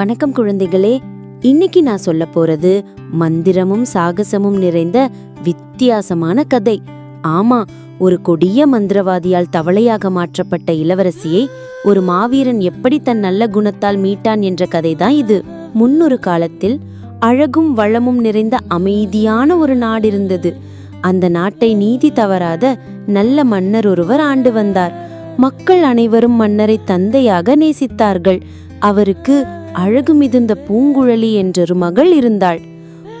வணக்கம் குழந்தைகளே. இன்னைக்கு நான் சொல்ல போறது மந்திரமும் சாகசமும் நிறைந்த வித்தியாசமான கதை. ஆமா ஒரு கொடிய மந்திரவாதியால் தவளையாக மாற்றப்பட்ட இளவரசியை ஒரு மாவீரன் எப்படி தன் நல்ல குணத்தால் மீட்டான் என்ற கதைதான் இது. முன்னொரு காலத்தில் அழகும் வளமும் நிறைந்த அமைதியான ஒரு நாடு இருந்தது. அந்த நாட்டை நீதி தவறாத நல்ல மன்னர் ஒருவர் ஆண்டு வந்தார். மக்கள் அனைவரும் மன்னரை தந்தையாக நேசித்தார்கள். அவருக்கு அழகு மிகுந்த பூங்குழலி என்றொரு மகள் இருந்தாள்.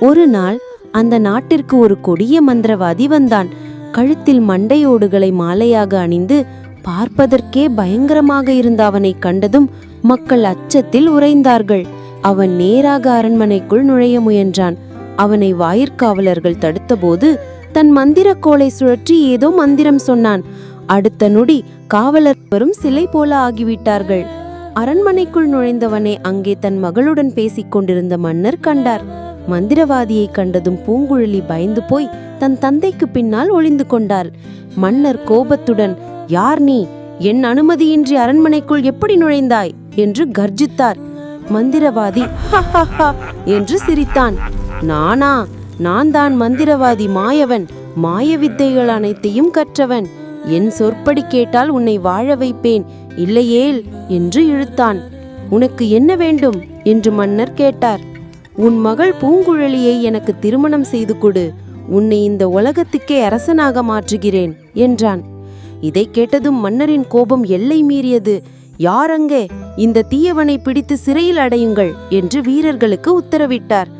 ஒரு நாள் அந்த நாட்டிற்கு ஒரு கொடிய மந்திரவாதி வந்தான். கழுத்தில் மண்டையோடுகளை மாலையாக அணிந்து பார்ப்பதற்கே பயங்கரமாக இருந்த அவனை கண்டதும் மக்கள் அச்சத்தில் உறைந்தார்கள். அவன் நேராக அரண்மனைக்குள் நுழைய முயன்றான். அவனை வாயிற்காவலர்கள் தடுத்தபோது தன் மந்திரக்கோலை சுழற்றி ஏதோ மந்திரம் சொன்னான். அடுத்த நொடி காவலர் வரும் சிலை போல ஆகிவிட்டார்கள். அரண்மனைக்குள் நுழைந்தவனை அங்கே தன் மகளுடன் பேசிக் கொண்டிருந்த மன்னர் கண்டார். மந்திரவாதியை கண்டதும் பூங்குழலி பயந்து போய் தன் தந்தைக்கு பின்னால் ஒளிந்து கொண்டாள். மன்னர் கோபத்துடன் யார் நீ? என் அனுமதியின்றி அரண்மனைக்குள் எப்படி நுழைந்தாய்? என்று கர்ஜித்தார். மந்திரவாதி என்று சிரித்தான். நானா? நான் தான் மந்திரவாதி மாயவன். மாய வித்தைகள் அனைத்தையும் கற்றவன். என் சொற்படி கேட்டால் உன்னை வாழ வைப்பேன். இல்லையேல் என்று இழுத்தான். உனக்கு என்ன வேண்டும்? என்று மன்னர் கேட்டார். உன் மகள் பூங்குழலியை எனக்கு திருமணம் செய்து கொடு. உன்னை இந்த உலகத்துக்கே அரசனாக மாற்றுகிறேன் என்றான். இதை கேட்டதும் மன்னரின் கோபம் எல்லை மீறியது. யாரங்கே இந்த தீயவனை பிடித்து சிறையில் அடையுங்கள் என்று வீரர்களுக்கு உத்தரவிட்டார்.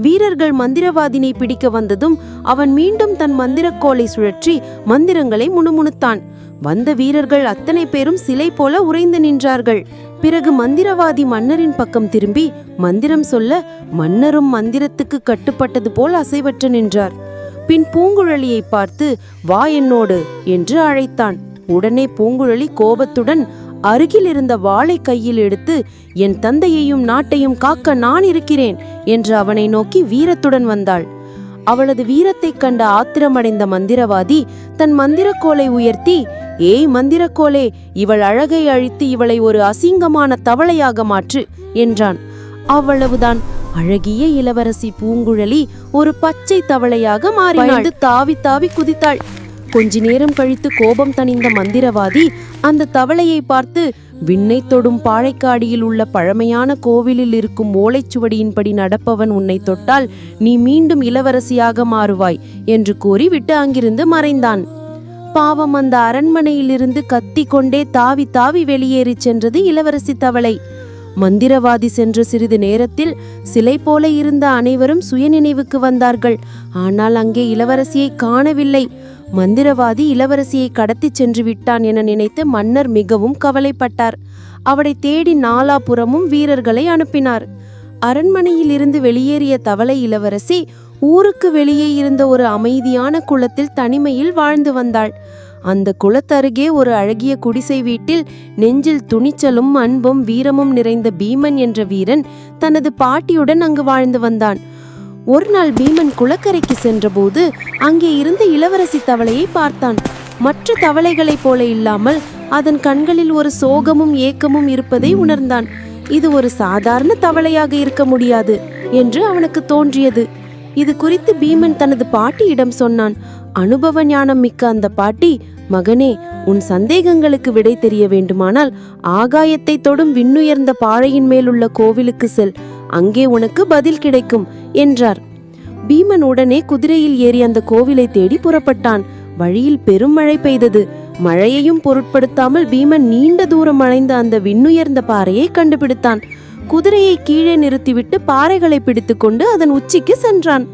வீரர்கள் மந்திரவாதினை பிடிக்க வந்ததும் அவன் மீண்டும் தன் மந்திரக்கோலை சுழற்றி மந்திரங்களை முணுமுணுத்தான். வந்த வீரர்கள் அத்தனை பேரும் சிலை போல உறைந்து நின்றார்கள். பிறகு மந்திரவாதி மன்னரின் பக்கம் திரும்பி மந்திரம் சொல்ல மன்னரும் மந்திரத்துக்கு கட்டுப்பட்டது போல் அசைவற்று நின்றார். பின் பூங்குழலியை பார்த்து வா என்னோடு என்று அழைத்தான். உடனே பூங்குழலி கோபத்துடன் அருகில் இருந்த வாளை கையில் எடுத்து என் தந்தையையும் நாட்டையும் காக்க நான் இருக்கிறேன் என்று அவனை நோக்கி வீரத்துடன் வந்தாள். அவளது வீரத்தைக் கண்ட ஆத்திரமடைந்த மந்திரவாதி தன் மந்திரக்கோலை உயர்த்தி ஏய் மந்திரக்கோலே இவள் அழகை அழித்து இவளை ஒரு அசிங்கமான தவளையாக மாற்று என்றான். அவ்வளவுதான். அழகிய இளவரசி பூங்குழலி ஒரு பச்சை தவளையாக மாறி தாவி தாவி குதித்தாள். கொஞ்ச நேரம் கழித்து கோபம் தணிந்த மந்திரவாதி அந்த தவளையை பார்த்து விண்ணை தொடும் பாழைக்காடியில் உள்ள பழமையான கோவிலில் இருக்கும் ஓலைச்சுவடியின்படி நடப்பவன் உன்னை தொட்டால் நீ மீண்டும் இளவரசியாக மாறுவாய் என்று கூறி விட்டு அங்கிருந்து மறைந்தான். பாவம் அந்த அரண்மனையிலிருந்து கத்தி கொண்டே தாவி தாவி வெளியேறிச் சென்றது இளவரசி தவளை. மந்திரவாதி சென்ற சிறிது நேரத்தில் சிலை போல இருந்த அனைவரும் சுயநினைவுக்கு வந்தார்கள். ஆனால் அங்கே இளவரசியை காணவில்லை. மந்திரவாதி இளவரசியை கடத்திச் சென்று விட்டான் என நினைத்து மன்னர் மிகவும் கவலைப்பட்டார். அவளை தேடி நாலாபுறமும் வீரர்களை அனுப்பினார். அரண்மனையில் இருந்து வெளியேறிய தவளை இளவரசி ஊருக்கு வெளியே இருந்த ஒரு அமைதியான குளத்தில் தனிமையில் வாழ்ந்து வந்தாள். அந்த குளத்தருகே ஒரு அழகிய குடிசை வீட்டில் நெஞ்சில் துணிச்சலும் அன்பும் வீரமும் நிறைந்த பீமன் என்ற வீரன் தனது பாட்டியுடன் அங்கு வாழ்ந்து வந்தான். ஒரு நாள் பீமன் குளக்கரைக்கு சென்றபோது அங்கே இருந்த இளவரசி தவளையை பார்த்தான். மற்ற தவளைகளைப் போல இல்லாமல் அதன் கண்களில் ஒரு சோகமும் ஏக்கமும் இருப்பதை உணர்ந்தான். இது ஒரு சாதாரண தவளையாக இருக்க முடியாது என்று அவனுக்கு தோன்றியது. இது குறித்து பீமன் தனது பாட்டியிடம் சொன்னான். அனுபவ ஞானம் மிக்க அந்த பாட்டி மகனே உன் சந்தேகங்களுக்கு விடை தெரிய வேண்டுமானால் ஆகாயத்தை தொடும் விண்ணுயர்ந்த பாறையின் மேலுள்ள கோவிலுக்கு செல். அங்கே உனக்கு பதில் கிடைக்கும் என்றார். பீமன் உடனே குதிரையில் ஏறி அந்த கோவிலை தேடி புறப்பட்டான். வழியில் பெரும் மழை பெய்தது. மழையையும் பொருட்படுத்தாமல் பீமன் நீண்ட தூரம் அலைந்த அந்த விண்ணுயர்ந்த பாறையை கண்டுபிடித்தான். குதிரையை கீழே நிறுத்திவிட்டு பாறைகளை பிடித்துக்கொண்டு அதன் உச்சிக்கு சென்றான்.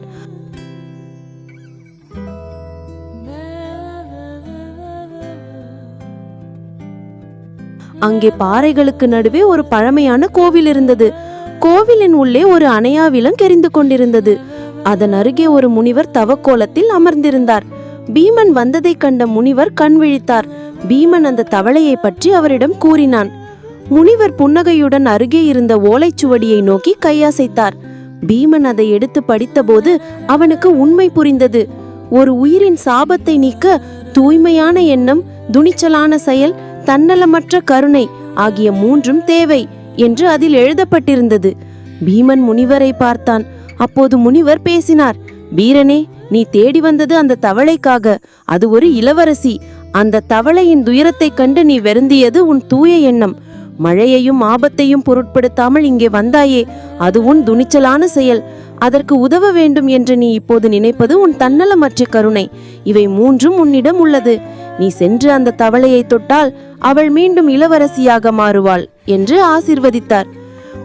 அங்கே பாறைகளுக்கு நடுவே ஒரு பழமையான கோவில் இருந்தது. கோவிலின் உள்ளே ஒரு அணையாவிலம் கெரிந்து கொண்டிருந்தது. அதன் அருகே ஒரு முனிவர் தவக்கோலத்தில் அமர்ந்திருந்தார். பீமன் வந்ததைக் கண்ட முனிவர் கண் விழித்தார். பீமன் அந்த தவளையை பற்றி அவரிடம் கூறினான். முனிவர் புன்னகையுடன் அருகே இருந்த ஓலைச்சுவடியை நோக்கி கையசைத்தார். பீமன் அதை எடுத்து படித்தபோது அவனுக்கு உண்மை புரிந்தது. ஒரு உயிரின் சாபத்தை நீக்க தூய்மையான எண்ணம் துணிச்சலான செயல் தன்னலமற்ற கருணை ஆகிய மூன்றும் தேவை என்று அதில் எழுதப்பட்டிருந்தது. பீமன் முனிவரை பார்த்தான். அப்போது முனிவர் பேசினார் வீரனே நீ தேடி வந்தது அந்த தவளைக்காக. அது ஒரு இளவரசி. அந்த தவளையின் துயரத்தைக் கண்டு நீ வருந்தியது உன் தூய எண்ணம். மழையையும் ஆபத்தையும் பொருட்படுத்தாமல் இங்கே வந்தாயே அது உன் துணிச்சலான செயல். அதற்கு உதவ வேண்டும் என்று நீ இப்போது நினைப்பது உன் தன்னலமற்ற கருணை. இவை மூன்றும் உன்னிடம் உள்ளது. நீ சென்று அந்த தவளையை தொட்டால் அவள் மீண்டும் இளவரசியாக மாறுவாள் என்று ஆசிர்வதித்தார்.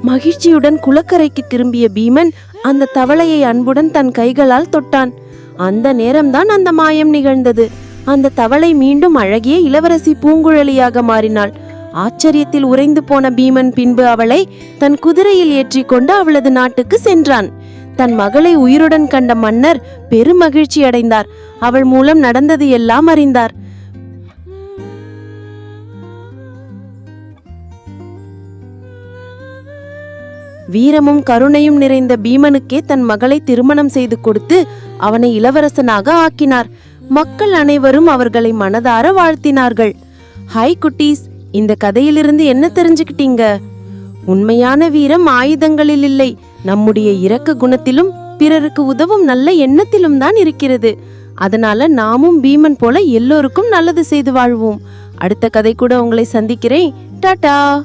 மகிழ்ச்சியுடன் குளக்கரைக்கு திரும்பிய பீமன் அந்த தவளையை அன்புடன் தன் கைகளால் தொட்டான். அந்த நேரம்தான் அந்த மாயம் நிகழ்ந்தது. அந்த தவளை மீண்டும் அழகிய இளவரசி பூங்குழலியாக மாறினாள். ஆச்சரியத்தில் உறைந்து போன பீமன் பின்பு அவளை தன் குதிரையில் ஏற்றிக்கொண்டு அவளது நாட்டுக்கு சென்றான். தன் மகளை உயிருடன் கண்ட மன்னர் பெருமகிழ்ச்சி அடைந்தார் அவள் மூலம் நடந்தது எல்லாம் அறிந்தார். வீரமும் கருணையும் நிறைந்த பீமனுக்கே தன் மகளை திருமணம் செய்து கொடுத்து அவனை இளவரசனாக ஆக்கினார். மக்கள் அனைவரும் அவர்களை மனதார வாழ்த்தினார்கள். ஹாய் குட்டீஸ் இந்த கதையிலிருந்து என்ன தெரிஞ்சுக்கிட்டீங்க? உண்மையான வீரம் ஆயுதங்களில் இல்லை. நம்முடைய இரக்க குணத்திலும் பிறருக்கு உதவும் நல்ல எண்ணத்திலும் தான் இருக்கிறது. அதனால நாமும் பீமன் போல எல்லோருக்கும் நல்லது செய்து வாழ்வோம். அடுத்த கதை கூட உங்களை சந்திக்கிறேன். டாடா!